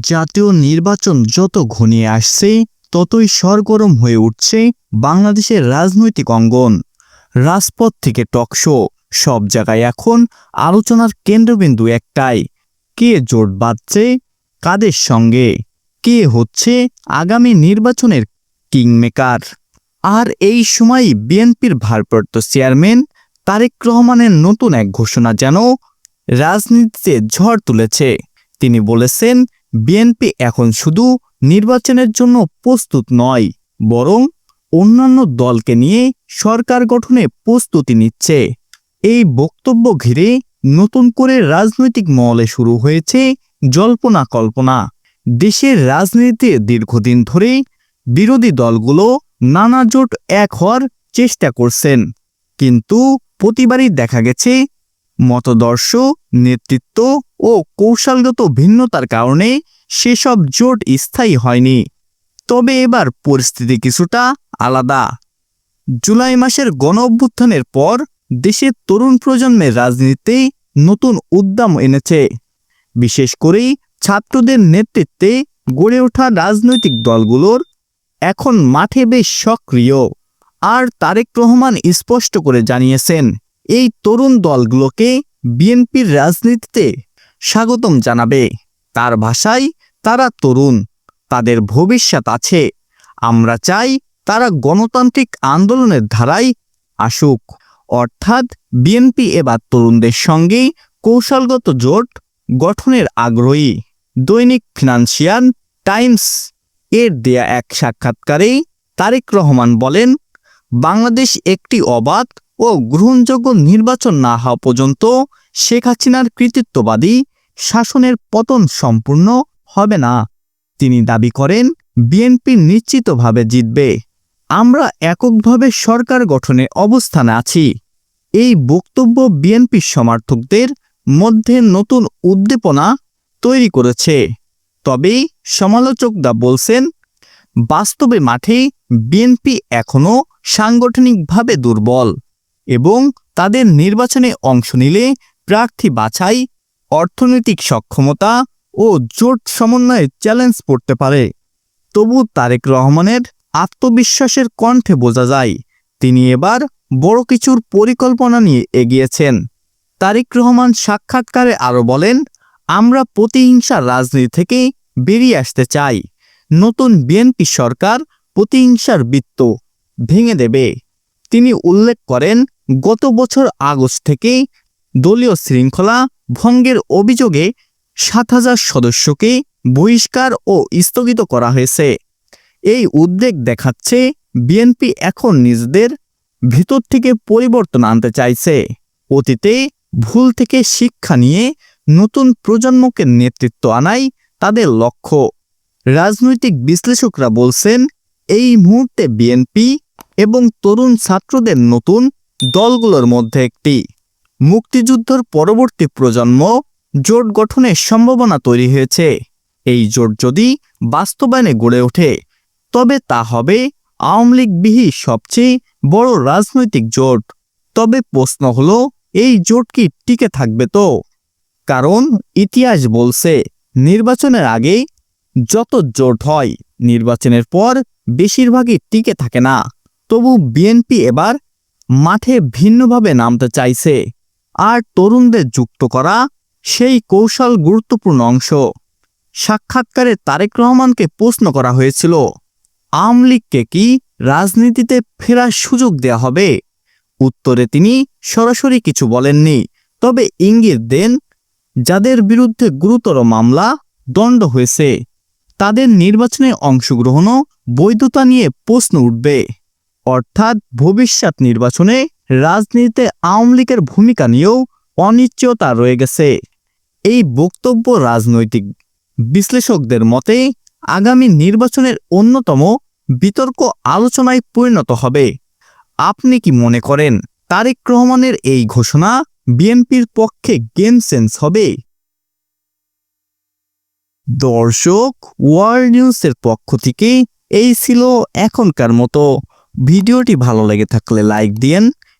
জাতীয় নির্বাচন যত ঘনিয়ে আসছে, ততই সরগরম হয়ে উঠছে বাংলাদেশের রাজনৈতিক অঙ্গন। রাজপথ থেকে টকশো সব জায়গায় এখন আলোচনার কেন্দ্রবিন্দু একটাই। কে জোট বাঁধছে, কাদের সঙ্গে? কে হচ্ছে আগামী নির্বাচনের কিংমেকার? আর এই সময় বিএনপির ভারপ্রাপ্ত চেয়ারম্যান তারেক রহমানের নতুন এক ঘোষণা যেন রাজনীতিতে ঝড় তুলেছে। তিনি বলেছেন বিএনপি এখন শুধু নির্বাচনের জন্য প্রস্তুত নয়, বরং অন্যান্য দলকে নিয়ে সরকার গঠনে প্রস্তুতি নিচ্ছে। এই বক্তব্য ঘিরে নতুন করে রাজনৈতিক মহলে শুরু হয়েছে জল্পনা কল্পনা। দেশের রাজনীতিতে দীর্ঘদিন ধরে বিরোধী দলগুলো নানা জোট এক হওয়ার চেষ্টা করছেন। কিন্তু প্রতিবারই দেখা গেছে মতদর্শ, নেতৃত্ব ও কৌশলগত ভিন্নতার কারণে সেসব জোট স্থায়ী হয়নি। তবে এবার পরিস্থিতি কিছুটা আলাদা। জুলাই মাসের গণ অভ্যুত্থানের পর দেশের তরুণ প্রজন্মের রাজনীতিতে নতুন উদ্যম এনেছে। বিশেষ করেই ছাত্রদের নেতৃত্বে গড়ে ওঠা রাজনৈতিক দলগুলোর এখন মাঠে বেশ সক্রিয়। আর তারেক রহমান স্পষ্ট করে জানিয়েছেন, এই তরুণ দলগুলোকে বিএনপির রাজনীতিতে স্বাগতম জানাবে। তার ভাষায় তারা তরুণ, তাদের ভবিষ্যৎ আছে। আমরা চাই তারা গণতান্ত্রিক আন্দোলনের ধারায় আসুক। অর্থাৎ বিএনপি এবার তরুণদের সঙ্গেই কৌশলগত জোট গঠনের আগ্রহী। দৈনিক ফিনান্সিয়াল টাইমস এর দেয়া এক সাক্ষাৎকারে তারেক রহমান বলেন, বাংলাদেশ একটি অবাধ ও গ্রহণযোগ্য নির্বাচন না হওয়া পর্যন্ত শেখ হাসিনার কৃতিত্ববাদী শাসনের পতন সম্পূর্ণ হবে না। তিনি দাবি করেন, বিএনপি নিশ্চিতভাবে জিতবে। আমরা এককভাবে সরকার গঠনে অবস্থানে আছি। এই বক্তব্য বিএনপির সমর্থকদের মধ্যে নতুন উদ্দীপনা তৈরি করেছে। তবে সমালোচকরা বলছেন, বাস্তবে মাঠে বিএনপি এখনও সাংগঠনিকভাবে দুর্বল এবং তাদের নির্বাচনে অংশ নিলে প্রার্থী বাছাই অর্থনৈতিক সক্ষমতা ও জোট সমন্বয়ে চ্যালেঞ্জ পড়তে পারে। তবু তারেক রহমানের আত্মবিশ্বাসের কণ্ঠে বোঝা যায়, তিনি এবার বড় কিছুর পরিকল্পনা নিয়ে এগিয়েছেন। তারেক রহমান সাক্ষাৎকারে আরও বলেন, আমরা প্রতিহিংসার রাজনীতি থেকে বেরিয়ে আসতে চাই। নতুন বিএনপি সরকার প্রতিহিংসার বৃত্ত ভেঙে দেবে। তিনি উল্লেখ করেন, গত বছর আগস্ট থেকে দলীয় শৃঙ্খলা ভঙ্গের অভিযোগে সাত হাজার সদস্যকে বহিষ্কার ও স্থগিত করা হয়েছে। এই উদ্বেগ দেখাচ্ছে বিএনপি এখন নিজেদের ভিতর থেকে পরিবর্তন আনতে চাইছে। অতীতে ভুল থেকে শিক্ষা নিয়ে নতুন প্রজন্মকে নেতৃত্ব আনাই তাদের লক্ষ্য। রাজনৈতিক বিশ্লেষকরা বলছেন, এই মুহূর্তে বিএনপি এবং তরুণ ছাত্রদের নতুন দলগুলোর মধ্যে একটি। মুক্তিযুদ্ধর পরবর্তী প্রজন্ম জোট গঠনের সম্ভাবনা তৈরি হয়েছে। এই জোট যদি বাস্তবায়নে গড়ে ওঠে, তবে তা হবে আওয়ামী লীগবিহী সবচেয়ে বড় রাজনৈতিক জোট। তবে প্রশ্ন হল, এই জোট কি টিকে থাকবে তো? কারণ ইতিহাস বলছে, নির্বাচনের আগে যত জোট হয়, নির্বাচনের পর বেশিরভাগই টিকে থাকে না। তবু বিএনপি এবার মাঠে ভিন্নভাবে নামতে চাইছে। আর তরুণদের যুক্ত করা সেই কৌশল গুরুত্বপূর্ণ অংশ। সাক্ষাৎকারে তারেক রহমানকে প্রশ্ন করা হয়েছিল, আওয়ামী লীগকে কি রাজনীতিতে ফেরার সুযোগ দেয়া হবে? উত্তরে তিনি সরাসরি কিছু বলেননি, তবে ইঙ্গিত দেন, যাদের বিরুদ্ধে গুরুতর মামলা, দণ্ড হয়েছে, তাদের নির্বাচনে অংশগ্রহণও বৈধতা নিয়ে প্রশ্ন উঠবে। অর্থাৎ ভবিষ্যৎ নির্বাচনে রাজনীতিতে আওয়ামী লীগের ভূমিকা নিয়েও অনিশ্চয়তা রয়ে গেছে। এই বক্তব্য রাজনৈতিক বিশ্লেষকদের মতে, আগামী নির্বাচনের অন্যতম বিতর্ক আলোচনায় পরিণত হবে। আপনি কি মনে করেন, তারেক রহমানের এই ঘোষণা বিএনপির পক্ষে গেম সেন্স হবে? দর্শক, ওয়ার্ল্ড নিউজের পক্ষ থেকে এই ছিল এখনকার মতো। ভিডিওটি ভালো লেগে থাকলে লাইক দিয়েন